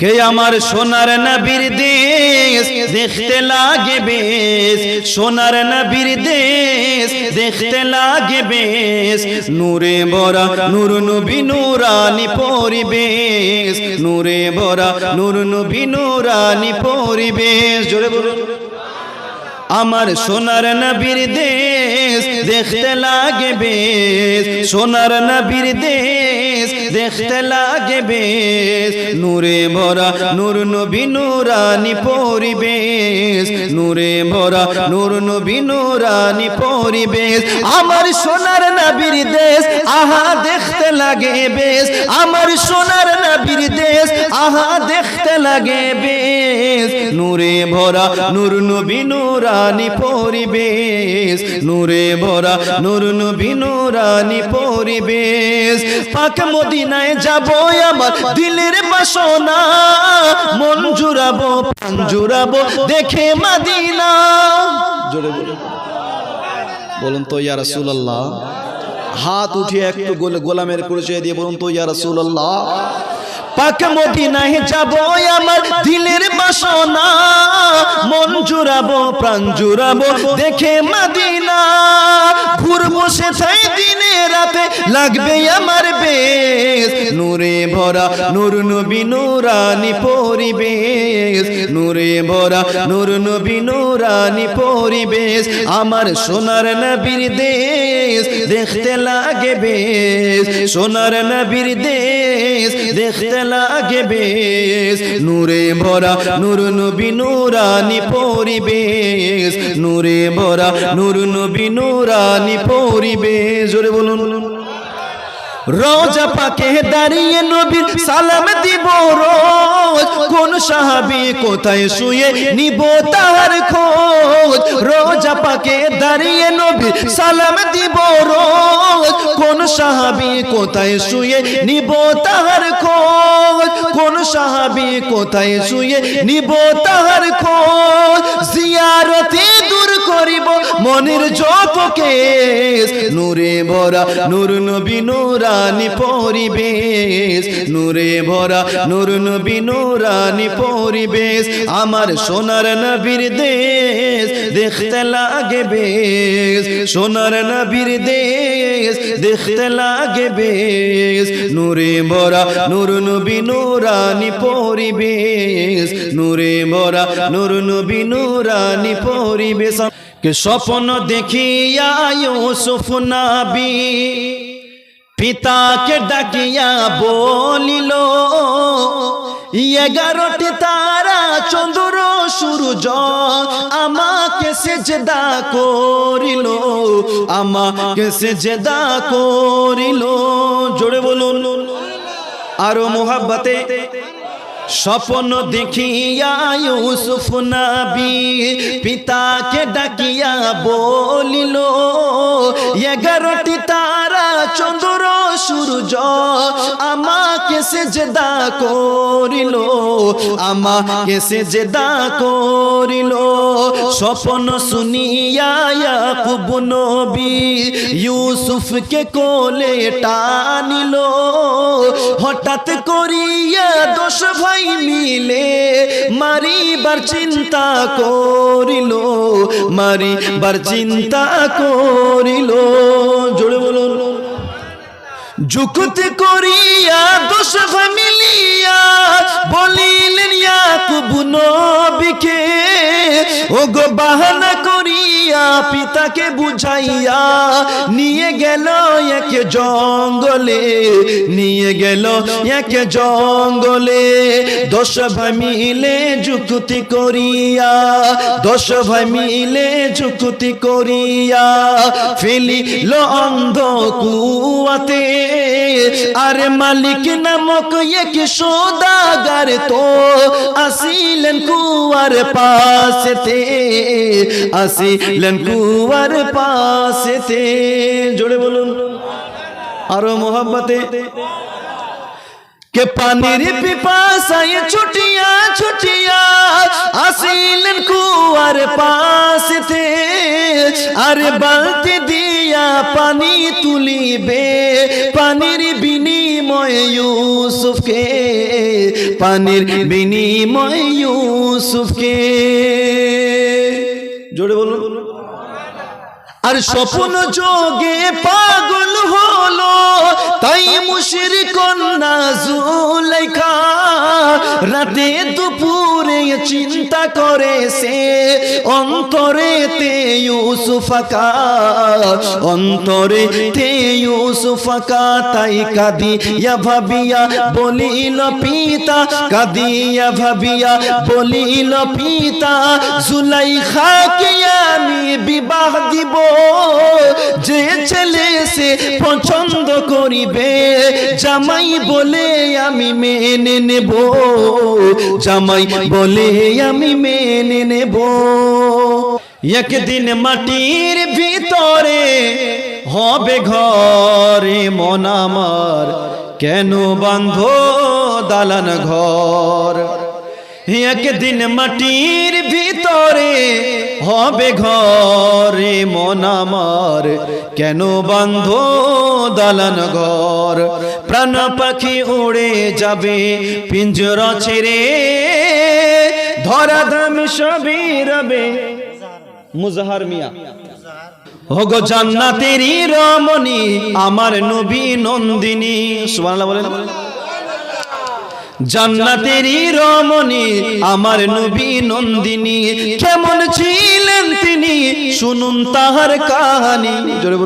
কে আমার সোনার নবীর দেশ দেখতে লাগে বেশ সোনার নবীর দেশ দেখতে লাগে বেশ নূরে বরা নূর নবী নূরানি পরিবেশ। নূরে বরা নূর নবী নূরানি পরিবেশ। জোরে বলুন। আমার সোনার নবীর দেশ দেখতে লাগে বেশ সোনার নবীর দেশ দেখতে লাগে বেশ। নূরে ভরা, নূর নবী নূরানি পরিবেশ। নূরে ভরা, নূর নবী নূরানি পরিবেশ। আমার সোনার নাবির দেশ, আহা, দেখতে লাগে বেশ। আমার সোনার নাবির দেশ, আহা, দেখতে লাগে বেশ। নূরে ভরা নূর নবী পরিবেশ। নূরে ভরা নূর নবী পরিবেশ। পাক মদিনায় যাব আমার দিলের বাসনা। মন জুড়াবো, প্রাণ জুড়াবো, দেখে মাদিনা। জোরে বলুন তো, ইয়া রাসূলুল্লাহ। হাত উঠিয়ে একটু গোল- গোলামের পরিচয় দিয়ে বলুন তো, ইয়া রাসূলুল্লাহ। পাক মদিনায় যাব আমার দিলের বাসনা। মন জুড়াবো প্রাণ জুড়াবো দেখে মাদিনা। ঘুরবো সেথায় দিনে রাতে, লাগবে আমার বেশ। নূরে ভরা নূর নবী নূরানি পরিবেশ। নূরে ভরা নূর নবী নূরানি পরিবেশ। আমার সোনার নবীর দেশ দেখতে লাগে বেশ। সোনার নবীর দেশ দেখতে লাগে বেশ। নূরে ভরা নূর নবী নূরানি পরিবেশ। নূরে ভরা নূর নবী নূরানি পরিবেশ জোরে বলুন। রোজা পাকে দাঁড়িয়ে নবীর সালাম দিব রোজ। কোন সাহাবি কোথায় শুয়ে নিব তার খোঁজ? রোজা পাকে দাঁড়িয়ে নবীর সালাম দিব রোজ। কোন সাহাবি কোথায় শুয়ে নিব তার খোঁজ? কোন সাহাবি কোথায় শুয়ে নিব তার খোঁজ? জিয়ারতে দূর করিব মনের কেস নূরে ভরা নূর নবী নূরানি পরিবেশ নূরে ভরা নূর নবী নূরানি পরিবেশ আমার সোনার নবীর দেশ। দেখতে লাগে বেশ। সোনার নবীর দেশ দেখতে লাগে বেশ। নূরে ভরা নূর নবী নূরানি পরিবেশ নূরে ভরা নূর নবী নূরানি পরিবেশ। কে স্বপ্ন দেখিয়া ইউসুফ নাবি। পিতাকে ডাকিয়া বলিল, এগারোটি তারা চন্দ্র, সূর্য আমাকে সেজদা করিল, আমাকে সেজদা করিল। জোরে বলুন, আরও মোহাব্বতে। স্বপ্ন দেখিয়া ইউসুফ নাবি পিতাকে ডাকিয়া বলিল, এগারোটি তারা চন্দ্র, সূর্য আমাকে সেজদা করিল, আমাকে সেজদা করিল। স্বপ্ন শুনিয়া নবী ইউসুফকে কোলে টানিল। হঠাৎ করিয়া দশ ভাই মিলে মারিবার চিন্তা করিল, মারিবার চিন্তা করিল। জোরে বলুন যুক্তি করিয়া দোষ মিলিয়া বলিলেন ইয়াকুব নবীকে ও গো বাহানা করিয়া পিতাকে বুঝাইয়া নিয়ে গেল এক জঙ্গলে, নিয়ে গেল এক জঙ্গলে। দশ ভাই মিলে যুক্তি করিয়া, দশ ভাই মিলে যুক্তি করিয়া ফেলিল অন্ধ কুয়াতে। আরে মালিক নামক এক সৌদাগার তো আসিলেন কুয়ার পাশেতে। কুয়ার পাশেতে, জোরে বলুন। আরও মোহাম্মতে কে পানির পিপাসায় ছুটিয়া ছুটিয়া আসিলেন কুয়ার পাশেতে, আর বালতি দিয়া পানি তুলিবে। পানির বিনিময় ইউসুফকে, পানির বিনিময় ইউসুফকে। আর স্বপ্ন যোগে পাগল হলো তাই মুশির কন্যা জুলাইখা রাতে দুপুরে চিন্তা করে সে অন্তরে তে ইউসুফাকা অন্তরে তে ইউসুফাকা তাই কাদিয়া ভাবিয়া বলিল পিতা কাদিয়া ভাবিয়া বলিল পিতা জুলাইখাকে আমি বিবাহ দিব। যে ছেলে সে পছন্দ করিবে, জামাই বলে আমি মেনে নেব। জামাই বলে আমি মেনে নেব। একদিন মাটির ভিতরে হবে ঘরে মন আমার, কেন বান্ধ দালান ঘর? একদিন মাটির ভিতরে হবে ঘরে মন আমার। কেন বান্ধ দালান ঘর? প্রাণ পাখি উড়ে যাবে পিঞ্জর ছেড়ে ধরা ধাম সবই রবে। মুজাহার মিয়া। হোগো জান্নাতেরই রমণী আমার নবী নন্দিনী। সুবহানাল্লাহ বলেন। জান্নাতেরই রমণী, আমার নবী নন্দিনী। কেমন ছিলেন তিনি? শুনুন তাহার কাহানি। জোরে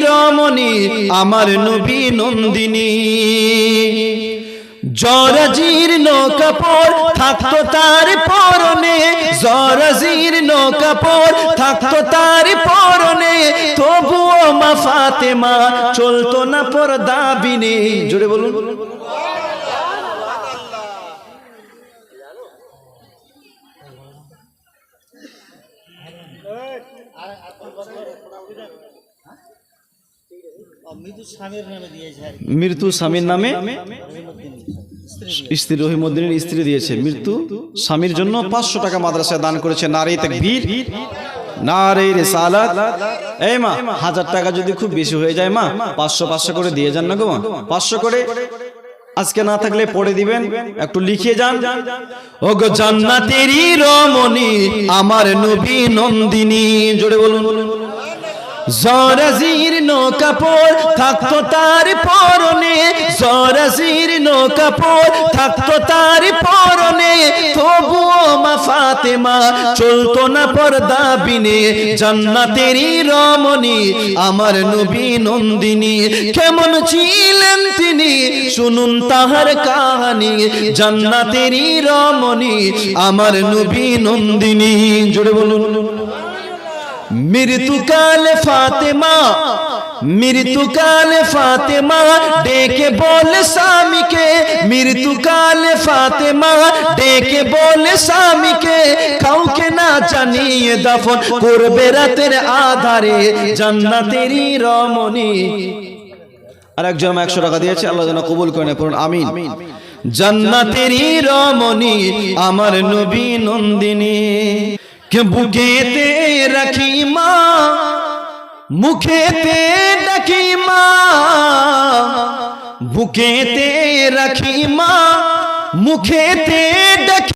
রমণী, আমার নবী নন্দিনী। জরাজীর্ণ কাপড় থাকতো তার পরনে জরাজীর্ণ কাপড় থাকতো তার পরনে। মা ফাতেমা চলতো না পর্দা বিনে। জোরে বলুন। মৃত্যু স্বামীর নামে? স্ত্রী রহিমুদ্দিনের স্ত্রী দিয়েছে। মৃত্যু স্বামীর জন্য পাঁচশো টাকা মাদ্রাসায় দান করেছে। নারী তাকবীর নারী রেসালাত? এই মা, হাজার টাকা যদি খুব বেশি হয়ে যায় মা, পাঁচশো পাঁচশো করে দিয়ে যান না গো মা। পাঁচশো করে? আজকে না থাকলে পড়ে দিবেন, একটু লিখিয়ে যান। ও গো জান্নাতেরই রমণী, আমার নবী নন্দিনী, জোরে বলুন। জরাজীর্ণ কাপড় থাকতো তার পরনে জরাজীর্ণ কাপড় থাকতো তার পরনে। তবুও মা ফাতেমা চলতো না পর্দা বিনে, জান্নাতেরই রমণী, আমার নবী নন্দিনী। কেমন ছিলেন তিনি, শুনুন তাহার কাহানি, জান্নাতেরই রমণী, আমার নবী নন্দিনী। জুড়ে বলুন। মৃত্যুকালে ফাতেমা মৃত্যুকালে ফাতেমা, ডেকে বলে স্বামীকে। মৃত্যুকালে ফাতেমা, ডেকে বলে স্বামীকে। কাউকে না জানিয়ে দাফন করবে রাতের আধারে, জান্নাতেরই রমণী। আর একজন একশো টাকা দিয়েছে, আল্লাহ যেন কবুল করে পড়ুন, আমিন। জান্নাতেরই রমণী, আমার নবী নন্দিনী। কে বুকেতে রাখি মা মুখেতে ডাকি মা বুকেতে রাখি মা মুখেতে ডাকি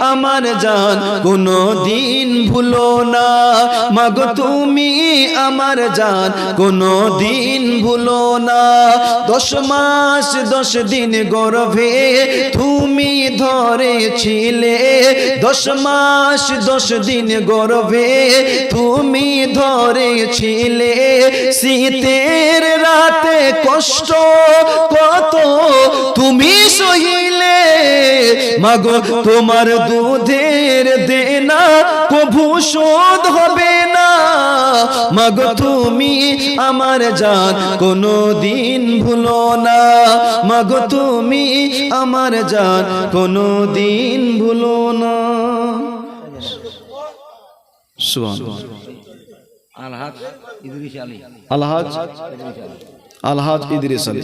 আমার জান কোনো দিন ভুলো না। মাগো তুমি আমার জান কোনো দিন ভুলো না। দশ মাস, দশ দিন গর্ভে তুমি ধরেছিলে। দশ মাস, দশ দিন গর্ভে তুমি ধরেছিলে। শীতের রাতে কষ্ট কত তুমি সহিলে। মাগো তোমার দুধের দেনা কভু শোধ হবে না। মাগো তুমি আমার জান কোনো দিন ভুলো না। মাগো তুমি আমার জান কোনো দিন ভুলো না। সুবহান আলহাজ ইদরিস আলী। আলহাজ আলহাজ ইদ্রিস আলী।